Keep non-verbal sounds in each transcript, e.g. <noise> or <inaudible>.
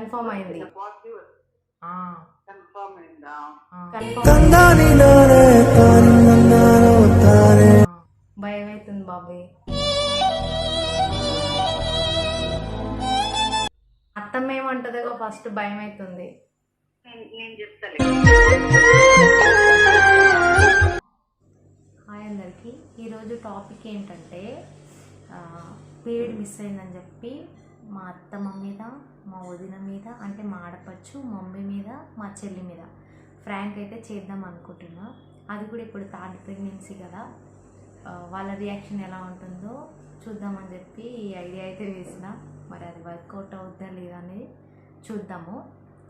Confirm అయింది. Positive ఆ, confirm అయిందా? ఆ, కన్ఫర్మ్ ఆ, భయం అవుతుంది బాబాయ్ అత్తమ్మ ఏమంటుందో ఫస్ట్ భయం అవుతుంది హాయ్ అందరికీ. ఈరోజు టాపిక్ ఏంటంటే పీరియడ్ మిస్ అయిందని చెప్పి మా అత్తమ్మ మీద మా వదిన మీద అంటే మా ఆడపచ్చు మమ్మీ మీద మా చెల్లి మీద. ఫ్రాంక్ అయితే చేద్దాం అనుకుంటున్నా. అది కూడా ఇప్పుడు థర్డ్ ప్రెగ్నెన్సీ కదా. వాళ్ళ రియాక్షన్ ఎలా ఉంటుందో చూద్దామని చెప్పి ఈ ఐడియా అయితే వేసిన. మరి అది వర్కౌట్ అవుద్దా లేదా అనేది చూద్దాము.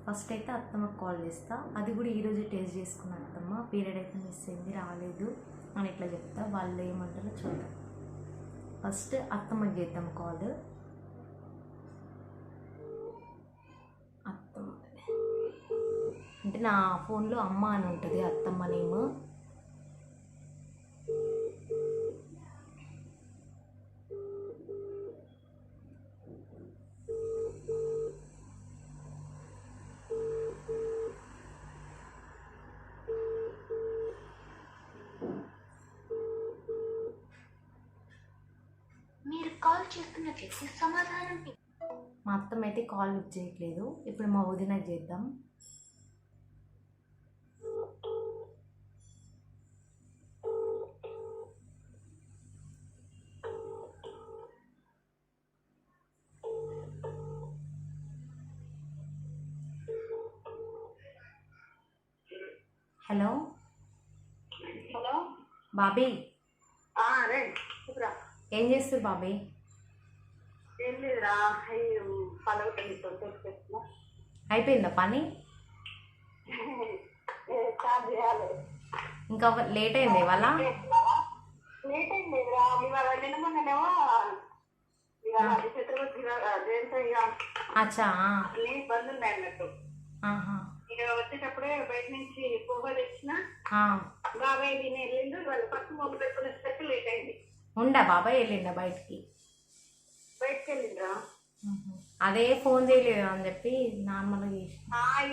ఫస్ట్ అయితే అత్తమ్మకి కాల్ చేస్తా. అది కూడా ఈరోజు టేస్ట్ చేసుకున్న అత్తమ్మ. పీరియడ్ అయితే మిస్ అయింది రాలేదు అని ఇట్లా చెప్తా. వాళ్ళు ఏమంటారో చూద్దాం. ఫస్ట్ అత్తమ్మకి చేద్దాం కాల్ అంటే నా ఫోన్లో అమ్మ అని ఉంటుంది అత్తమ్మ నేమ్. మీరు కాల్ సమాధానం మా అత్తమ్మ అయితే కాల్ లిఫ్ట్ చేయట్లేదు. ఇప్పుడు మా వదినకి చేద్దాం. హలో హలో బాబీ ఏం చేస్తారు బాబీ? ఏం లేదురా అయిపోయిందా పని? ఇంకా లేట్ అయింది ఇవాళ? లేట్ అయింది నిన్న మొన్ననేమో అచ్చా ఉన్నాయి అన్నట్టు. ఆహా. ఇక వచ్చేటప్పుడే బయట నుంచి పోగా తెచ్చిన. బాబాయ్ దీని వెళ్ళిండు వాళ్ళు పట్టు మొగ్గు పెట్టుకునేసరికి లేట్ అయింది. ఉండా బాబాయ్ వెళ్ళిండా బయటికి? బయటకు వెళ్ళిండ్రా. అదే ఫోన్ చేయలేదు అని చెప్పి నార్మల్గా చేసి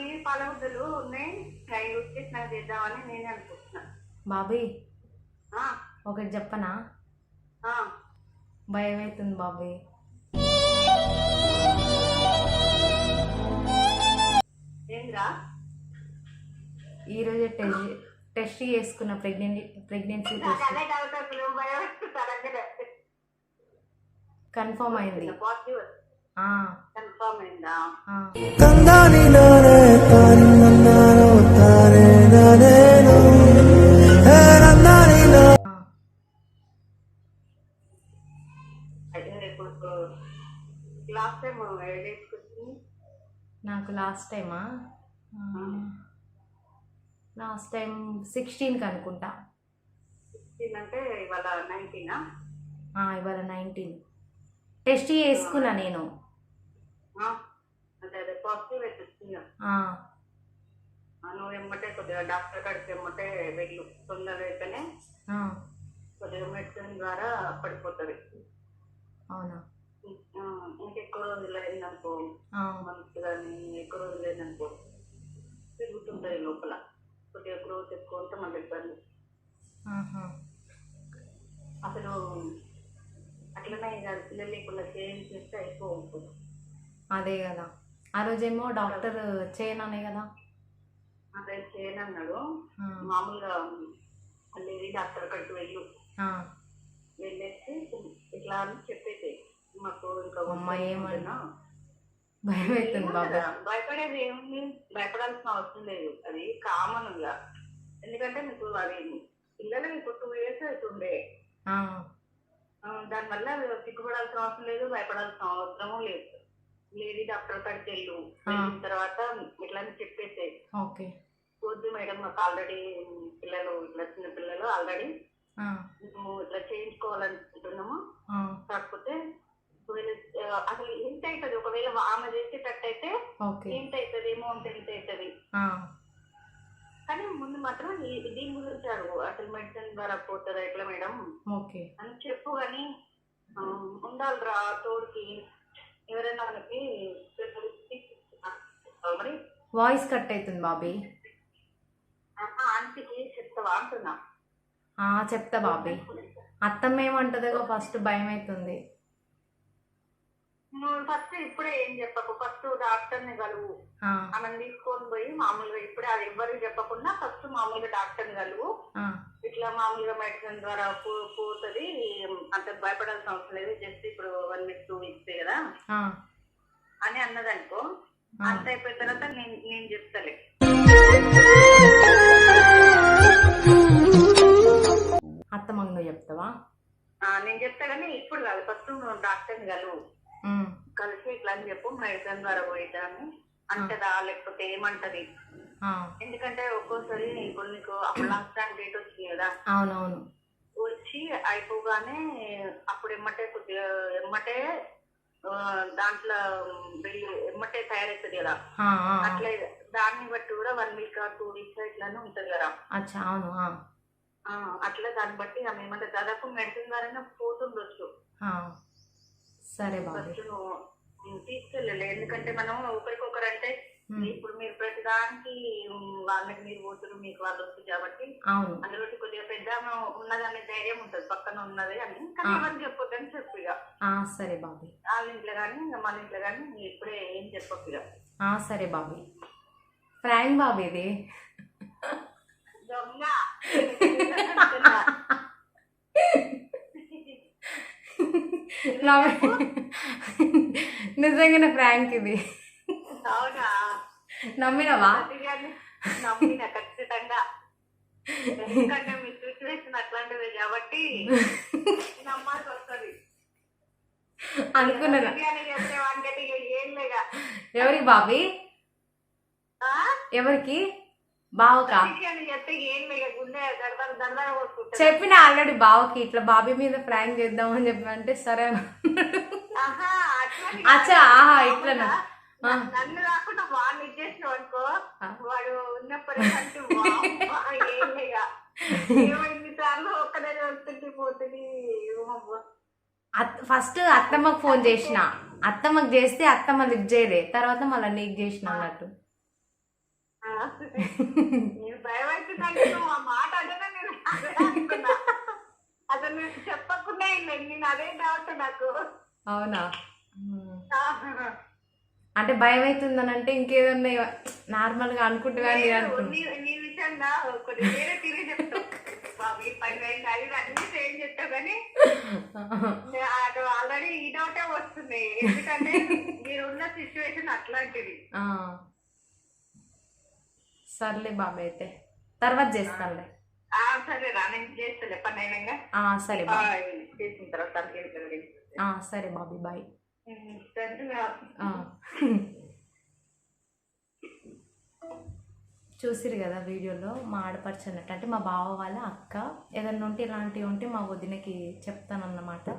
ఈ పలవద్దలు ఉన్నాయి. అవి నాకు చేద్దామని నేనే అనుకుంటున్నా. బాబాయ్ ఆ, ఒకటి చెప్పనా? భయం అవుతుంది బాబాయ్ ఏందిరా ఈరోజు టెస్ట్ టెస్ట్ చేసుకున్న ప్రెగ్నెంట్ ప్రెగ్నెన్సీ టెస్ట్. వేస్తుంది కన్ఫర్మ్ అయింది. పాజిటివ్ ఆ, కన్ఫర్మ్ అయిందా? ఆ. ఆ. అయితే ఇప్పుడు లాస్ట్ టైం వేసుకొచ్చింది నాకు లాస్ట్ టైమా? లాస్ట్ టైం సిక్స్టీన్కి అనుకుంటా. అంటే ఇవాళ నైన్టీనా? ఇవాళ నైన్టీన్. టెస్ట్ చేసుకున్నా నేను. నువ్వు ఎమ్మటే కొద్దిగా డాక్టర్ కాడికి ఎమ్మటే వెళ్ళు. తొందరగా అయితేనే ఆ, కొద్దిగా మెడిసిన్ ద్వారా పడిపోతుంది. అవునా? ఇంకెక్కువ రోజులు అయిందనుకో మంత్ కానీ ఎక్కువ రోజులు అయిందనుకో. పెరుగుతుంటుంది లోపల. కొద్దిగా గ్రోత్ ఎక్కువ ఉంటే మళ్ళీ ఇబ్బంది. అసలు అట్లనే కాదు పిల్లలు లేకుండా చేస్తే ఎక్కువ ఉంటుంది అదే కదా. ఆ రోజేమో డాక్టర్ చేయననే కదా. అదే చేయనన్నాడు. ఆ, మామూలుగా లేడీ డాక్టర్ కాడికి వెళ్ళు. వెళ్ళేసి ఇట్లా అని చెప్పేసి మాకు ఇంకా అమ్మ, ఏమని? వద్దునా? భయం అవుతుంది బాబా. ఏముండదా? భయపడేది ఏముంది భయపడాల్సిన అవసరం లేదు. అది కామన్గా. ఎందుకంటే మీకు అది పిల్లలు ఇప్పుడు టూ ఇయర్స్ అవుతుండే. దానివల్ల సిగ్గుపడాల్సిన అవసరం లేదు భయపడాల్సిన అవసరము లేదు. లేడీ డాక్టర్ కాడికి వెళ్ళు. తర్వాత ఇట్లా అని చెప్పేసి. ఓకే. వద్దు మేడం మాకు ఆల్రెడీ పిల్లలు ఇట్లా చిన్న పిల్లలు ఆల్రెడీ మేము ఇట్లా చేయించుకోవాలనుకుంటున్నాము. కాకపోతే ఒకవేళ అసలు ఎంత అవుతుంది? ఒకవేళ ఆమె ఎంత అవుతుంది అమౌంట్ ఎంత అవుతుంది కానీ ముందు మాత్రం దీని గురించి అడుగు. అసలు మెడిసిన్ ద్వారా పోతుందా ఎట్లా మేడం? ఓకే. అని చెప్పు కానీ ఉండాలిరా తోడుకి. ఎవరైనా మనకి specialist వాయిస్ కట్ అవుతుంది బాబీ. ఆంటీకి చెప్తావా? అంటున్నా. చెప్తా బాబీ. అత్తమ్మ ఏమంటుందో ఫస్ట్ భయం అవుతుంది నువ్వు ఫస్ట్ ఇప్పుడే ఏం చెప్పకు. ఫస్ట్ డాక్టర్ని కలువు. ఆ, ఆమెను తీసుకొని పోయి మామూలుగా ఇప్పుడే అది ఎవరికి చెప్పకుండా ఫస్ట్ మామూలుగా డాక్టర్ని కలువు. ఇట్లా మామూలుగా మెడిసిన్ ద్వారా పోతుంది అంత భయపడాల్సిన అవసరం లేదు. జస్ట్ ఇప్పుడు వన్ వీక్ టూ వీక్స్ కదా? అని అన్నదనుకో. అంత అయిపోయిన తర్వాత నేను నేను చెప్తాలే. నువ్వు చెప్తావా? నేను చెప్తా కానీ ఇప్పుడు కాదు. ఫస్ట్ నువ్వు డాక్టర్ని కలువు. కలిసి ఇట్లా అని చెప్పు మెడిసిన్ ద్వారా పోయిద్దాము. అంటదా లేకపోతే ఏమంటది? ఎందుకంటే ఒక్కోసారి ఇప్పుడు నీకు అప్పుడు లాస్ట్ టైం డేట్ వచ్చింది కదా. అవునవును. వచ్చి అయిపోగానే అప్పుడు ఎమ్మటే కొద్దిగా ఎమ్మటే దాంట్లో బిల్లు ఎమ్మటే తయారవుతుంది కదా. అట్లే దాన్ని బట్టి కూడా వన్ వీక్ టూ వీక్స్ ఇట్లానే ఉంటది కదా. అచ్చా అవును అట్లా దాన్ని బట్టి ఆమె ఏమంటే దాదాపు మెడిసిన్ ద్వారానే పోతుండొచ్చు. సరే బాబీ. ఫస్ట్ నువ్వు ఉమ్, తీసుకెళ్ళలే. ఎందుకంటే మనం ఒకరికొకరు అంటే ఇప్పుడు మీరు ప్రతిదానికి వాళ్ళకి మీరు పోతున్నారు మీకు వాళ్ళు వస్తుంది కాబట్టి అందులో కొద్దిగా పెద్ద ఉన్నదనే ధైర్యం ఉంటుంది పక్కన ఉన్నది అని. కానీ. ఎవరు చెప్పొద్దని చెప్పు ఇక ఆ, సరే బాబీ. వాళ్ళ ఇంట్లో కానీ ఇంకా మన ఇంట్లో కానీ ఇప్పుడే ఏం చెప్పకు ఇక ఆ, సరే బాబీ. ఫ్రాంక్ బాబీ ఇది. నవ్వు- నిజంగానే ఫ్రాంక్ ఇది. అవునా? నమ్మినవా? నమ్మిన ఖచ్చితంగా. ఎందుకంటే మీ సిచ్యువేషన్ అట్లాంటిది కాబట్టి నమ్మాల్సి వస్తుంది. అనుకున్నాను. ఎవరికి బాబీ? ఆ? ఎవరికి? బావకా? చెప్పిన ఆల్రెడీ బావకి ఇట్లా బాబీ మీద ఫ్రాంక్ చేద్దామని చెప్పి అంటే సరే <laughs> అచ్చా. ఆహా, న- నన్ను కాకుండా వాడిని ఇచ్చేసినావు అనుకో. వాడు. అత్- ఫస్ట్ అత్తమ్మకు ఫోన్ చేసిన. అత్తమ్మకు చేస్తే అత్తమ్మ లిఫ్ట్ చేయలే తర్వాత మళ్ళీ నీకు చేసిన అన్నట్టు. నేను భయం మాట నేను అసలు నేను చెప్పకుండా నేను అదే డౌట్ నాకు. అవునా? అంటే భయం అవుతుందని అంటే ఇంకేదన్నా నార్మల్గా అనుకుంటే. నీ విషయంగా కొన్ని వేరే తిరిగి చెప్తావు. <laughs> అది ఆల్రెడీ ఈ డౌటే వస్తుంది. ఎందుకంటే మీరున్న సిచ్యువేషన్ అట్లాంటిది. సర్లే బాబాయ్ అయితే. తర్వాత చేస్తానులే. ఆ సరే రా నేను చేస్తలే పని అయినాక. సరే ఆ, బాయ్ చేసిన తర్వాత సరే బాబీ బాయ్. చూసిరు కదా వీడియోలో మా ఆడపడుచు అన్నట్టు. అంటే మా బావ వాళ్ళ అక్క ఏదన్నా ఉంటే ఇలాంటివి ఉంటే మా వదినకి చెప్తానన్నమాట.